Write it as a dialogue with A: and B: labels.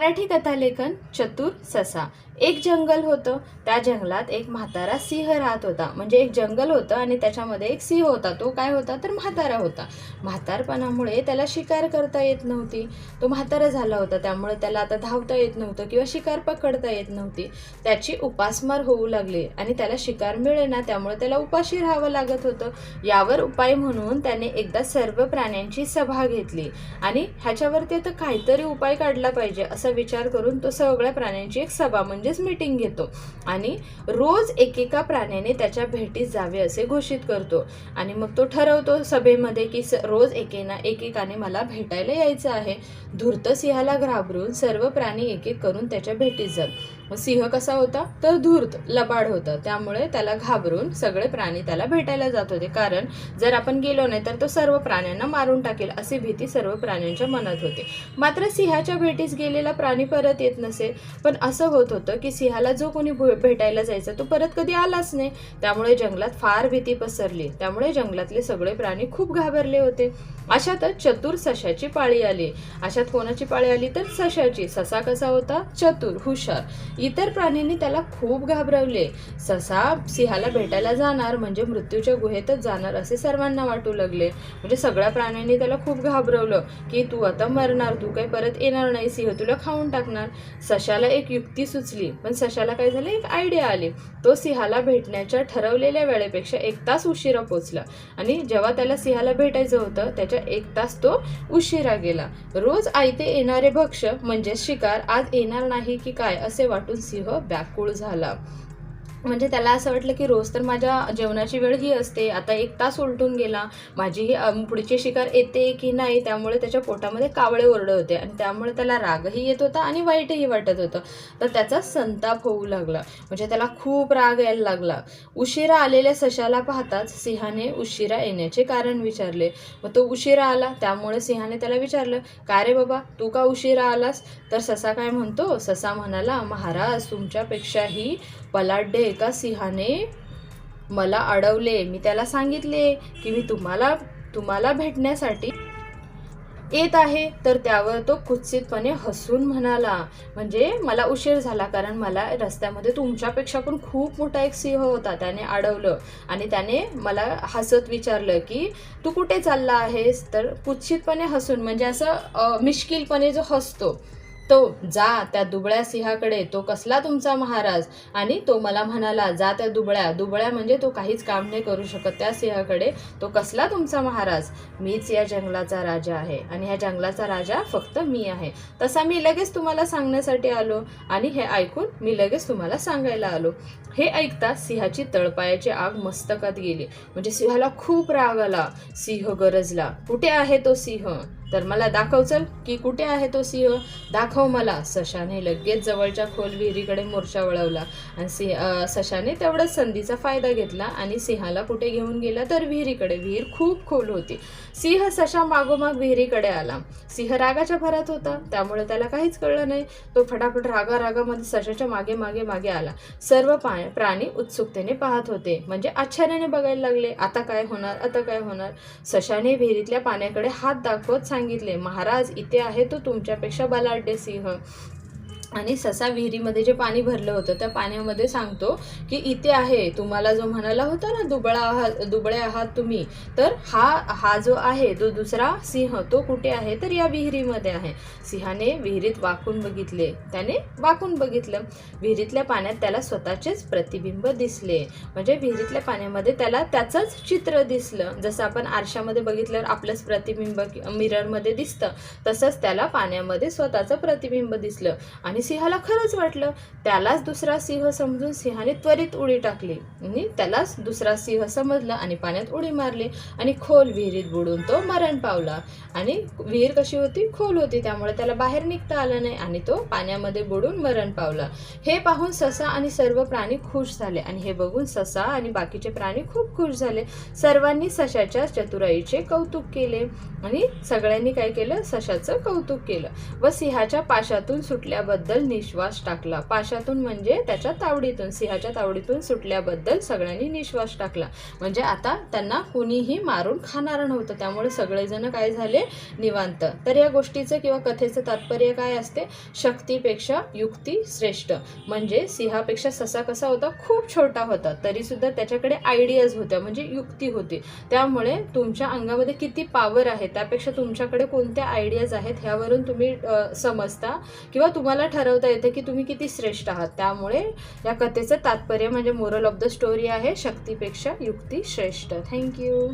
A: मराठी कथालेखन चतुर ससा. एक जंगल होतं. त्या जंगलात एक म्हातारा सिंह राहत होता. म्हणजे एक जंगल होतं आणि त्याच्यामध्ये एक सिंह होता. तो काय होता? तर म्हातारा होता. म्हातारपणामुळे त्याला शिकार करता येत नव्हती. तो म्हातारा झाला होता. त्यामुळे त्याला आता धावता येत नव्हतं किंवा शिकार पकडता येत नव्हती. त्याची उपासमार होऊ लागली आणि त्याला शिकार मिळेना. त्यामुळे त्याला उपाशी राहावं लागत होतं. यावर उपाय म्हणून त्याने एकदा सर्व प्राण्यांची सभा घेतली. आणि ह्याच्यावरती आता काहीतरी उपाय काढला पाहिजे असं विचार करून तो सगळ्या प्राण्यांची एक सभा म्हणजेच मीटिंग घेतो. आणि रोज एकेका प्राण्याने त्याच्या भेटीत जावे असे घोषित करतो. आणि मग तो ठरवतो सभेमध्ये की स रोज एकेना एकेकाने मला भेटायला यायचं आहे. धूर्त सिंहाला घाबरून सर्व प्राणी एक एक करून त्याच्या भेटीत जात. मग सिंह कसा होता? तर धूर्त लबाड होता. त्यामुळे त्याला घाबरून सगळे प्राणी त्याला भेटायला जात होते. कारण जर आपण गेलो नाही तर तो सर्व प्राण्यांना मारून टाकेल अशी भीती सर्व प्राण्यांच्या मनात होते. मात्र सिंहाच्या भेटीस गेलेला प्राणी परत येत नसे. पण असं होत होतं की सिंहाला जो कोणी भेटायला जायचा तो परत कधी आलाच नाही. त्यामुळे जंगलात फार भीती पसरली. त्यामुळे जंगलातले सगळे प्राणी खूप घाबरले होते. अशातच चतुर सशाची पाळी आली. अशात कोणाची पाळी आली? तर सशाची. ससा कसा होता? चतुर हुशार. इतर प्राण्यांनी त्याला खूप घाबरवले. ससा सिंहाला भेटायला जाणार म्हणजे मृत्यूच्या गुहेतच जाणार असे सर्वांना वाटू लागले. म्हणजे सगळ्या प्राण्यांनी त्याला खूप घाबरवलं की तू आता मरणार तू काही परत येणार नाही सिंह तुला खाऊन टाकणार. सशाला एक युक्ती सुचली पण सशाला काय झालं? एक आयडिया आली. तो सिंहाला भेटण्याच्या ठरवलेल्या वेळेपेक्षा एक तास उशिरा पोचला. आणि जेव्हा त्याला सिंहाला भेटायचं होतं त्याच्या एक तास तो उशिरा गेला. रोज आयते येणारे भक्ष म्हणजे शिकार आज येणार नाही की काय असे वाटून सिंह व्याकुळ झाला. म्हणजे त्याला असं वाटलं की रोज तर माझ्या जेवणाची वेळ ही असते. आता एक तास उलटून गेला. माझी ही पुढची शिकार येते की नाही त्यामुळे त्याच्या पोटामध्ये कावळे ओरडे होते आणि त्यामुळे त्याला रागही येत होता आणि वाईटही वाटत होतं. तर त्याचा संताप होऊ लागला. म्हणजे त्याला खूप राग यायला लागला. उशिरा आलेल्या सशाला पाहताच सिंहाने उशिरा येण्याचे कारण विचारले. मग तो उशिरा आला. त्यामुळे सिंहाने त्याला विचारलं का रे बाबा तू का उशिरा आलास? तर ससा काय म्हणतो? ससा म्हणाला महाराज तुमच्यापेक्षाही बलाढ्य एका सिंहाने मला अडवले. मी त्याला सांगितले की मी तुम्हाला तुम्हाला भेटण्यासाठी येत आहे. तर त्यावर तो कुत्सितपणे हसून म्हणाला म्हणजे मला उशीर झाला कारण मला रस्त्यामध्ये तुमच्यापेक्षा पण खूप मोठा एक सिंह होता. त्याने अडवलं आणि त्याने मला हसत विचारलं की तू कुठे चालला आहेस? तर कुत्सितपणे हसून म्हणजे असं मिश्किलपणे जो हसतो. तो जा त्या दुबळ्या सिंहाकडे तो कसला तुमचा महाराज? आणि तो मला म्हणाला जा त्या दुबळ्या दुबळ्या म्हणजे तो काहीच काम नाही करू शकत त्या सिंहाकडे तो कसला तुमचा महाराज? मीच या जंगलाचा राजा आहे आणि ह्या जंगलाचा राजा फक्त मी आहे. तसा मी लगेच तुम्हाला सांगण्यासाठी आलो आणि हे ऐकून मी लगेच तुम्हाला सांगायला आलो. हे ऐकता सिंहाची तळपायाची आग मस्तकात गेली. म्हणजे सिंहाला खूप राग आला. सिंह गरजला. कुठे आहे तो सिंह? तर मला दाखव चल की कुठे आहे तो सिंह? दाखव मला. सशाने लगेच जवळच्या खोल विहिरीकडे मोर्चा वळवला आणि सिंह सशाने तेवढाच संधीचा फायदा घेतला आणि सिंहाला कुठे घेऊन गेला तर विहिरीकडे. विहीर खूप खोल होती. सिंह सशा मागोमाग विहिरीकडे आला. सिंह रागाच्या भरात होता. त्यामुळे त्याला काहीच कळलं नाही. तो फटाफट रागा रागामध्ये सशाच्या मागे मागे मागे आला. सर्व पा प्राणी उत्सुकतेने पाहत होते. म्हणजे आश्चर्याने बघायला लागले. आता काय होणार? आता काय होणार? सशाने विहिरीतल्या पाण्याकडे हात दाखवत सांगितले महाराज इथे आहे तो तुमच्यापेक्षा बलाढ्य सिंह. आणि ससा विहिरीमध्ये जे पाणी भरलं होतं त्या पाण्यामध्ये सांगतो की इथे आहे तुम्हाला जो म्हणाला होता ना दुबळा आहात दुबळे आहात तुम्ही तर हा हा जो आहे तो दुसरा सिंह तो कुठे आहे? तर या विहिरीमध्ये आहे. सिंहाने विहिरीत वाकून बघितले त्याने वाकून बघितलं. विहिरीतल्या पाण्यात त्याला स्वतःचेच प्रतिबिंब दिसले. म्हणजे विहिरीतल्या पाण्यामध्ये त्याला त्याचंच चित्र दिसलं. जसं आपण आरशामध्ये बघितल्यावर आपलंच प्रतिबिंब मिररमध्ये दिसतं तसंच त्याला पाण्यामध्ये स्वतःचं प्रतिबिंब दिसलं. आणि सिंहाला खरंच वाटलं त्यालाच दुसरा सिंह समजून सिंहाने त्वरित उडी टाकली. आणि त्यालाच दुसरा सिंह समजलं आणि पाण्यात उडी मारली. आणि खोल विहिरीत बुडून तो मरण पावला. आणि विहीर कशी होती? खोल होती. त्यामुळे त्याला बाहेर निघता आलं नाही आणि तो पाण्यामध्ये बुडून मरण पावला. हे पाहून ससा आणि सर्व प्राणी खुश झाले. आणि हे बघून ससा आणि बाकीचे प्राणी खूप खुश झाले. सर्वांनी सशाच्या चतुराईचे कौतुक केले. आणि सगळ्यांनी काय केलं? सशाचं कौतुक केलं. व सिंहाच्या पाशातून सुटल्याबद्दल बद्दल निश्वास टाकला. पाशातून म्हणजे त्याच्या तावडीतून सिंहाच्या तावडीतून सुटल्याबद्दल सगळ्यांनी निश्वास टाकला. म्हणजे आता त्यांना कुणीही मारून खाणार नव्हतं. त्यामुळे सगळेजण काय झाले? निवांत. तर या गोष्टीचं किंवा कथेचं तात्पर्य काय असते? शक्तीपेक्षा युक्ती श्रेष्ठ. म्हणजे सिंहापेक्षा ससा कसा होता? खूप छोटा होता. तरीसुद्धा त्याच्याकडे आयडियाज होत्या. म्हणजे युक्ती होती. त्यामुळे तुमच्या अंगामध्ये किती पॉवर आहे? त्यापेक्षा तुमच्याकडे कोणत्या आयडियाज आहेत? ह्यावरून तुम्ही समजता? किंवा तुम्हाला ठर ठरवता येतं की तुम्ही किती श्रेष्ठ आहात. त्यामुळे या कथेचं तात्पर्य म्हणजे मोरल ऑफ द स्टोरी आहे शक्तीपेक्षा युक्ती श्रेष्ठ. थँक्यू